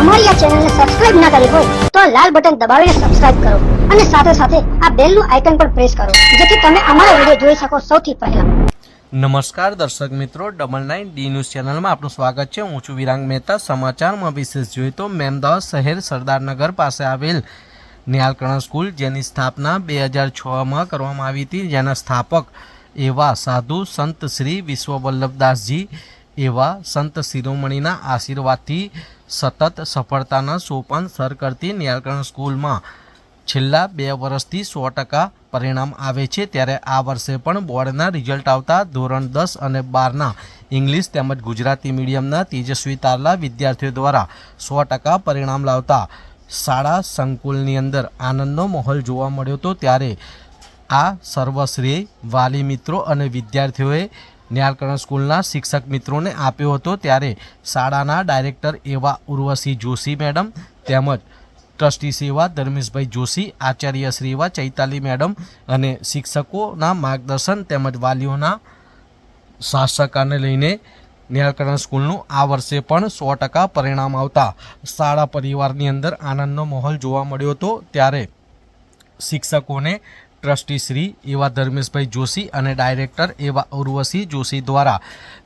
અમારી આ ચેનલને સબસ્ક્રાઇબ ના કરી હોય તો આ લાલ બટન દબાવીને સબસ્ક્રાઇબ કરો અને સાથે સાથે આ બેલનું આઇકન પણ પ્રેસ કરો, જેથી તમે અમારા વીડિયો જોઈ શકો સૌથી પહેલા. નમસ્કાર દર્શક મિત્રો ડબલ નાઇન ડી ન્યૂઝ ચેનલમાં આપનું સ્વાગત છે. હું છું વિરાંગ મહેતા. સમાચારમાં વિશેષ જોઈએ તો મેમદાવાદ શહેર સરદારનગર પાસે આવેલ નિહાલકર્ણ સ્કૂલ, જેની સ્થાપના બે હજાર છમાં કરવામાં આવી હતી. જેના સ્થાપક એવા સાધુ સંત શ્રી વિશ્વવલ્લભદાસજી એવા સંત શિરોમણીના આશીર્વાદથી સતત સફળતાના સોપાન સર કરતી નિયારકરણ સ્કૂલમાં છેલ્લા બે વર્ષથી સો ટકા પરિણામ આવે છે ત્યારે આ વર્ષે પણ બોર્ડના રિઝલ્ટ આવતા ધોરણ દસ અને બારના ઇંગ્લિશ તેમજ ગુજરાતી મીડિયમના તેજસ્વી તારલા વિદ્યાર્થીઓ દ્વારા સો ટકા પરિણામ લાવતા શાળા સંકુલની અંદર આનંદનો માહોલ જોવા મળ્યો હતો ત્યારે આ સર્વશ્રેય વાલી મિત્રો અને વિદ્યાર્થીઓએ ન્યાલકરણ સ્કૂલના શિક્ષક મિત્રોને આપ્યો હતો ત્યારે શાળાના ડાયરેક્ટર એવા ઉર્વશી જોશી મેડમ તેમજ ટ્રસ્ટી સેવા ધર્મેશભાઈ જોશી, આચાર્ય શ્રી એવા ચૈતાલી મેડમ અને શિક્ષકોના માર્ગદર્શન તેમજ વાલીઓના શાસકાને લઈને નિહાલકરણ સ્કૂલનું આ વર્ષે પણ સો ટકા પરિણામ આવતા શાળા પરિવારની અંદર આનંદનો માહોલ જોવા મળ્યો હતો. ત્યારે શિક્ષકોને ટ્રસ્ટી શ્રી એવા ધર્મેશભાઈ જોશી અને ડાયરેક્ટર એવા ઉર્વશી જોશી દ્વારા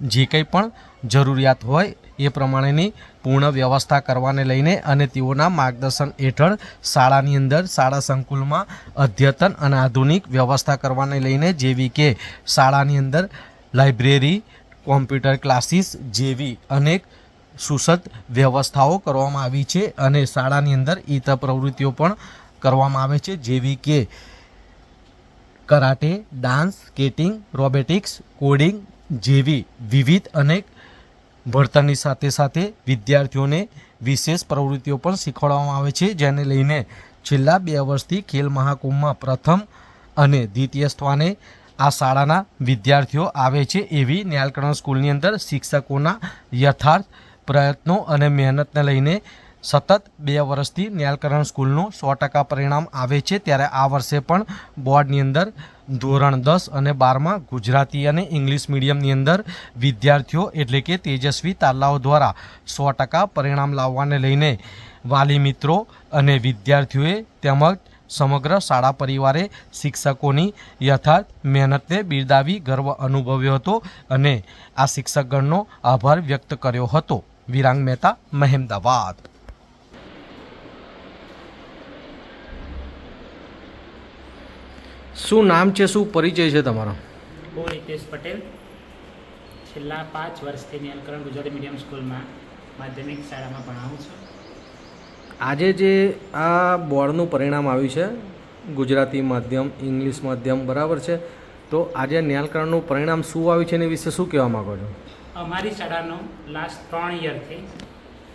જે કંઈ પણ જરૂરિયાત હોય એ પ્રમાણેની પૂર્ણ વ્યવસ્થા કરવાને લઈને અને તેઓના માર્ગદર્શન હેઠળ શાળાની અંદર, શાળા સંકુલમાં અદ્યતન અને આધુનિક વ્યવસ્થા કરવાને લઈને જેવી કે શાળાની અંદર લાઇબ્રેરી, કોમ્પ્યુટર ક્લાસીસ જેવી અનેક સુસદ વ્યવસ્થાઓ કરવામાં આવી છે અને શાળાની અંદર ઈત પ્રવૃત્તિઓ પણ કરવામાં આવે છે જેવી કે karate, dance, skating, robotics, coding, જેવી વિવિધ અનેક ભણતરની સાથે સાથે વિદ્યાર્થીઓને વિશેષ પ્રવૃત્તિઓ પણ શીખવાડવામાં આવે છે, જેને લઈને છેલ્લા બે વર્ષથી ખેલ મહાકુંભમાં પ્રથમ અને દ્વિતીય સ્થાને આ શાળાના વિદ્યાર્થીઓ આવે છે એવી ન્યાલકરણ સ્કૂલની અંદર શિક્ષકોના યથાર્થ પ્રયત્નો અને મહેનતને લઈને સતત બે વર્ષથી ન્યાલકરણ સ્કૂલનું સો ટકા પરિણામ આવે છે ત્યારે આ વર્ષે પણ બોર્ડની અંદર ધોરણ દસ અને બારમાં ગુજરાતી અને ઇંગ્લિશ મીડિયમની અંદર વિદ્યાર્થીઓ એટલે કે તેજસ્વી તાલાઓ દ્વારા સો ટકા પરિણામ લાવવાને લઈને વાલી મિત્રો અને વિદ્યાર્થીઓએ તેમજ સમગ્ર શાળા પરિવારે શિક્ષકોની યથાર્થ મહેનતને બિરદાવી ગર્વ અનુભવ્યો હતો અને આ શિક્ષકગણનો આભાર વ્યક્ત કર્યો હતો. વિરાંગ મહેતા, મહેમદાવાદ. શું નામ છે શું પરિચય છે તમારો? હું રિતેશ પટેલ. છેલ્લા પાંચ વર્ષથી નિયલકરણ ગુજરાતી મીડિયમ સ્કૂલમાં માધ્યમિક શાળામાં ભણાવું છું. આજે જે આ બોર્ડનું પરિણામ આવ્યું છે ગુજરાતી માધ્યમ ઇંગ્લિશ માધ્યમ બરાબર છે? તો આજે ન્યાલકરણનું પરિણામ શું આવ્યું છે એની વિશે શું કહેવા માગો છો? અમારી શાળાનું લાસ્ટ ત્રણ યરથી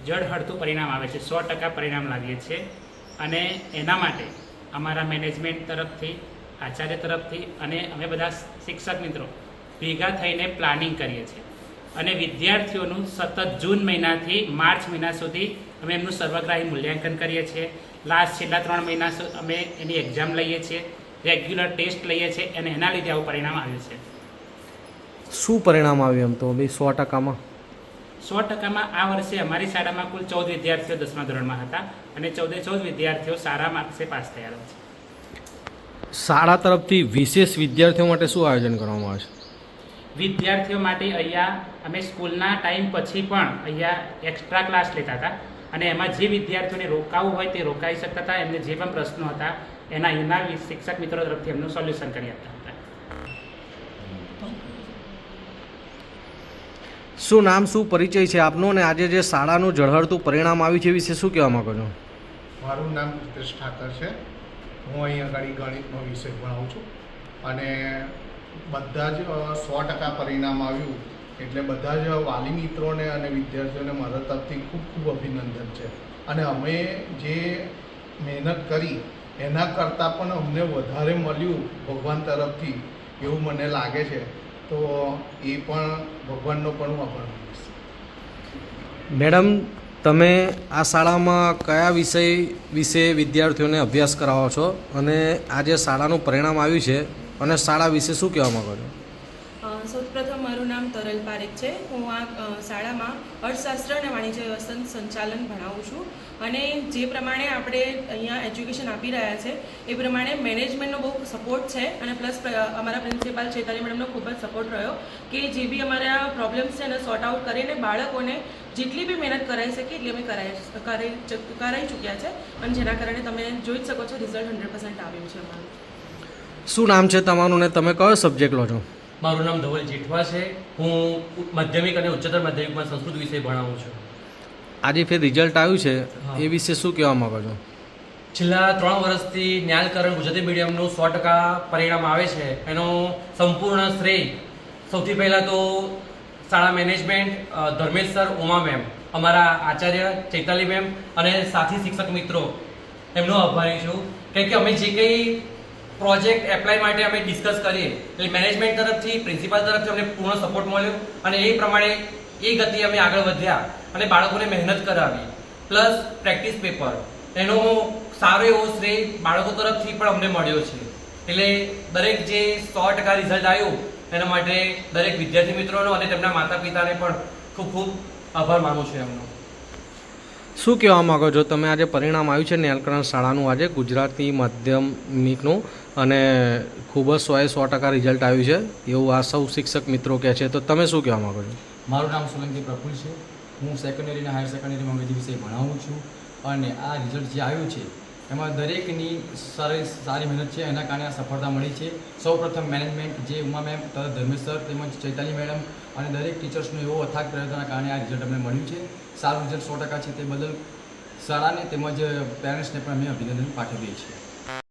જળહળતું પરિણામ આવે છે. સો ટકા પરિણામ લાવીએ છીએ. અને એના માટે અમારા મેનેજમેન્ટ તરફથી આચાર્ય તરફથી અને અમે બધા શિક્ષક મિત્રો ભેગા થઈને પ્લાનિંગ કરીએ છીએ. અને વિદ્યાર્થીઓનું સતત જૂન મહિનાથી માર્ચ મહિના સુધી અમે એમનું સર્વગ્રાહી મૂલ્યાંકન કરીએ છીએ. લાસ્ટ છેલ્લા ત્રણ મહિના અમે એની એક્ઝામ લઈએ છીએ. રેગ્યુલર ટેસ્ટ લઈએ છીએ અને એના લીધે આવું પરિણામ આવ્યું છે. શું પરિણામ આવ્યું એમ તો? ભાઈ સો ટકામાં? સો ટકામાં આ વર્ષે અમારી શાળામાં કુલ ચૌદ વિદ્યાર્થીઓ દસમા ધોરણમાં હતા અને ચૌદે ચૌદ વિદ્યાર્થીઓ સારા માર્ક્સે પાસ થયા છે. શાળા તરફથી વિશેષ વિદ્યાર્થીઓ માટે શું આયોજન કરવામાં આવે છે? વિદ્યાર્થીઓ માટે અહીંયા અમે સ્કૂલના ટાઈમ પછી પણ અહીંયા એક્સ્ટ્રા ક્લાસ લેતા હતા અને એમાં જે વિદ્યાર્થીઓને રોકાવું હોય તે રોકાઈ શકતા હતા એમને જે પણ પ્રશ્નો હતા એના એના શિક્ષક મિત્રો તરફથી એમનું સોલ્યુશન કરી આપતા હતા. શું નામ શું પરિચય છે આપનો અને આજે જે શાળાનું ઝળહળતું પરિણામ આવ્યું છે વિશે શું કહેવા માગો છો? મારું નામ હિતેશ ઠાકર છે. હું અહીં આગળ ગણિતનો વિષય ભણાવું છું. અને બધા જ સો ટકા પરિણામ આવ્યું એટલે બધા જ વાલી મિત્રોને અને વિદ્યાર્થીઓને મારા તરફથી ખૂબ ખૂબ અભિનંદન છે. અને અમે જે મહેનત કરી, એના કરતાં પણ અમને વધારે મળ્યું ભગવાન તરફથી એવું મને લાગે છે. તો એ પણ ભગવાનનો પણ હું આભાર માનીશ મેડમ તમે આ શાળામાં કયા વિષય વિશે વિદ્યાર્થીઓને અભ્યાસ કરાવો છો? અને આજે શાળાનું પરિણામ આવ્યું છે. અને શાળા વિશે શું કહેવા માગો છો? સૌપ્રથમ મારું નામ તરલ પારેખ છે. હું આ શાળામાં અર્થશાસ્ત્ર અને વાણિજ્ય વ્યવસ્થાનું સંચાલન ભણાવું છું અને જે પ્રમાણે આપણે અહીંયા એજ્યુકેશન આપી રહ્યા છે, એ પ્રમાણે મેનેજમેન્ટનો બહુ સપોર્ટ છે અને પ્લસ અમારા પ્રિન્સિપાલ ચેતાલી મેડમનો ખૂબ જ સપોર્ટ રહ્યો કે જે બી અમારા પ્રોબ્લેમ્સ છે એને સોર્ટ આઉટ કરીને બાળકોને જેટલી બી મહેનત કરાવી શકે એટલી અમે કરાઈ કરાવી ચૂક્યા છે. અને જેના કારણે તમે જોઈ શકો છો રિઝલ્ટ હંડ્રેડ પર્સન્ટ આવ્યું છે અમારું. શું નામ છે તમારું ને તમે કયો સબ્જેક્ટ લો છો? મારું નામ ધવલ જેઠવા છે. હું માધ્યમિક અને ઉચ્ચતર માધ્યમિકમાં સંસ્કૃત વિષય ભણાવું છું. આજે ફેર રિઝલ્ટ આવ્યું છે. એ વિશે શું કહેવા માંગો છો? છેલ્લા ત્રણ વર્ષથી ન્યાયકરણ ગુજરાતી મીડિયમનું સો ટકા પરિણામ આવે છે. એનો સંપૂર્ણ શ્રેય સૌથી પહેલાં તો શાળા management Dharmesh sir Uma ma'am અમારા આચાર્ય ચૈતાલી મેમ અને સાથી શિક્ષક મિત્રો. એમનો આભારી છું. કેમ કે અમે જે કંઈ પ્રોજેક્ટ એપ્લાય માટે અમે ડિસ્કસ કરીએ. એટલે મેનેજમેન્ટ તરફથી, પ્રિન્સિપાલ તરફથી અમને પૂર્ણ સપોર્ટ મળ્યો અને એ પ્રમાણે એ ગતિ અમે આગળ વધ્યા અને બાળકોને મહેનત કરાવી. Plus practice paper. એનો સારો એવો શ્રેય બાળકો તરફથી પણ અમને મળ્યો છે. એટલે દરેક જે સો ટકા રિઝલ્ટ આવ્યું, એના માટે દરેક વિદ્યાર્થી મિત્રોનો અને તેમના માતા પિતાને પણ ખૂબ ખૂબ આભાર માનું છું એમનો. શું કહેવા માંગો છો? તમે આજે પરિણામ આવ્યું છે નેલકરણ શાળાનું. આજે ગુજરાતી માધ્યમિકનું અને ખૂબ જ સોએ સો ટકા રિઝલ્ટ આવ્યું છે. એવું આ સૌ શિક્ષક મિત્રો કહે છે. તો તમે શું કહેવા માંગો છો? મારું નામ સોલંકી પ્રફુલ છે. હું સેકન્ડરી અને હાયર સેકન્ડરીમાં અંગ્રેજી વિષય ભણાવું છું. અને આ રિઝલ્ટ જે આવ્યું છે એમાં દરેકની સારી સારી મહેનત છે, એના કારણે આ સફળતા મળી છે. સૌપ્રથમ મેનેજમેન્ટ જે ઉમા મેમ તથા ધર્મેશ તેમજ ચૈતાલી મેડમ અને દરેક ટીચર્સનો એવો અથાગ પ્રયત્નના કારણે આ રિઝલ્ટ અમને મળ્યું છે. સારું રિઝલ્ટ સો ટકા છે તે બદલ શાળાને તેમજ પેરેન્ટ્સને પણ અમે અભિનંદન પાઠવીએ છીએ.